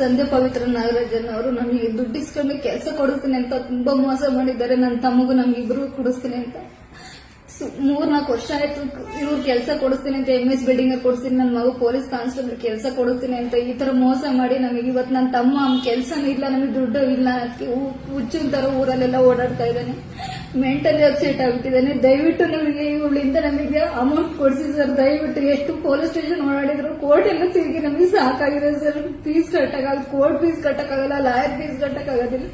ಸಂಧ್ಯಾ ಪವಿತ್ರ ನಾಗರಾಜನ್ ಅವರು ನನಗೆ ದುಡ್ಡು ಇಸ್ಕೊಂಡು ಕೆಲಸ ಕೊಡಿಸ್ತೀನಿ ಅಂತ ತುಂಬಾ ಮೋಸ ಮಾಡಿದ್ದಾರೆ. ನನ್ನ ತಮ್ಮಗೂ ನಮ್ಗಿಬ್ರು ಕೊಡಿಸ್ತೀನಿ ಅಂತ. ಮೂರ್ನಾಲ್ಕು ವರ್ಷ ಆಯ್ತು ಇವ್ರು ಕೆಲಸ ಕೊಡಿಸ್ತೀನಿ ಅಂತ ಎಂ ಎಸ್ ಬಿಲ್ಡಿಂಗ್ ಕೊಡಿಸ್ತೀನಿ ನನ್ನ ಮಗು ಪೊಲೀಸ್ ಕಾನ್ಸ್ಟೇಬಲ್ ಕೆಲಸ ಕೊಡಿಸ್ತೀನಿ ಅಂತ ಈ ತರ ಮೋಸ ಮಾಡಿ ನಮಗೆ ಇವತ್ತು ನನ್ನ ತಮ್ಮ ಕೆಲಸನೂ ಇಲ್ಲ, ನಮಗೆ ದುಡ್ಡು ಇಲ್ಲ ಹುಚ್ಚಿನ ತರ ಊರಲ್ಲೆಲ್ಲ ಓಡಾಡ್ತಾ ಇದ್ದಾನೆ. ಮೆಂಟಲಿ ಅಪ್ಸೆಟ್ ಆಗ್ಬಿಟ್ಟಿದ್ದಾನೆ. ದಯವಿಟ್ಟು ನಮಗೆ ಇವಳಿಂದ ನಮಗೆ ಅಮೌಂಟ್ ಕೊಡಿಸಿ ಸರ್. ದಯವಿಟ್ಟು ಎಷ್ಟು ಪೊಲೀಸ್ ಸ್ಟೇಷನ್ ಓಡಾಡಿದ್ರು ಕೋರ್ಟ್ ಎಲ್ಲ ತಿರುಗಿ ನಮಗೆ ಸಾಕಾಗಿದೆ ಸರ್. ಫೀಸ್ ಕಟ್ಟಕ್ಕಾಗಲ್ಲ, ಕೋರ್ಟ್ ಫೀಸ್ ಕಟ್ಟಕ್ಕಾಗಲ್ಲ, ಲಾಯರ್ ಫೀಸ್ ಕಟ್ಟಕ್ಕಾಗೋದಿಲ್ಲ.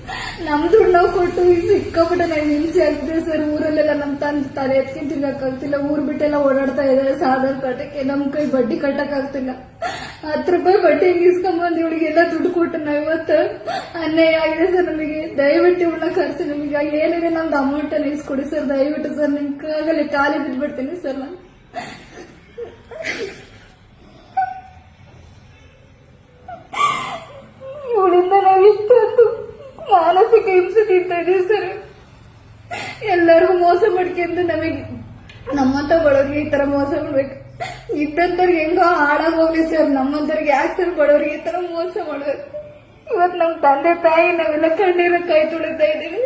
ನಮ್ ದುಡ್ಡು ನಾವು ಕೊಟ್ಟು ಸಿಕ್ಕಾಪಟ್ಟೆ ನಾವು ಹಿಂಸೆ ಆಗ್ತಿದೆ ಸರ್. ಊರಲ್ಲೆಲ್ಲ ನಮ್ಮ ತಂದೆ ತಲೆ ಎತ್ಕೊಂಡ್ ತಿರ್ಗಕ್ಕಾಗ್ತಿಲ್ಲ ಊರ್ ಬಿಟ್ಟೆಲ್ಲ ಓಡಾಡ್ತಾ ಇದ್ದಾರೆ. ಸಾಧಾರ್ ಕಟ್ಟಕ್ಕೆ ನಮ್ ಕೈ ಬಡ್ಡಿ ಕಟ್ಟಕ್ಕಾಗ್ತಿಲ್ಲ. ಹತ್ತು ರೂಪಾಯಿ ಬಟ್ಟೆ ಇಸ್ಕೊಂಬಂದು ಇವಳಿಗೆಲ್ಲ ದುಡ್ಡು ಕೊಟ್ಟು ನಾವು ಇವತ್ತು ಅನ್ಯಾಯ ಆಗಿದೆ ಸರ್ ನಮಗೆ. ದಯವಿಟ್ಟು ಇವಳನ್ನ ಕರ್ಸಿ ನಮಗೆ. ಏನಿದೆ ನಮ್ದು ಅಮೌಂಟ್ ಅನ್ನ ಇಸ್ಕೊಡಿ ಸರ್. ದಯವಿಟ್ಟು ಸರ್, ನಿಮ್ ಕಾಗಲಿ ಖಾಲಿ ಬಿದ್ಬಿಡ್ತೀನಿ ಸರ್ ನಾನು. ಇವಳಿಂದ ನಾವು ಇಷ್ಟೊಂದು ಮಾನಸಿಕ ಹಿಂಸೆ ತಿಂತಾ ಇದೀವಿ ಸರ್. ಎಲ್ಲರಿಗೂ ಮೋಸ ಮಾಡ್ಕೊಂಡು ನಮಗೆ ನಮ್ಮಂತ ಒಳಗೆ ಈ ತರ ಮೋಸ ಮಾಡ್ಬೇಕು. ಇದ್ದಂತವ್ರಿಗೆ ಹೆಂಗೋ ಹಾಳಾಗಿ ಹೋಗ್ಲಿ ಸರ್. ನಮ್ಮಂತವ್ರಿಗೆ ಯಾಕೆ ಸರ್ ಬಡವ್ರಿಗೆ ಈ ತರ ಮೋಸ ಮಾಡ್ಬೇಕು ಇವತ್ ನಮ್ ತಂದೆ ತಾಯಿ ನಾವೆಲ್ಲ ಕಣ್ಣೀರ ಕೈ ತುಳಿತಾ ಇದೀವಿ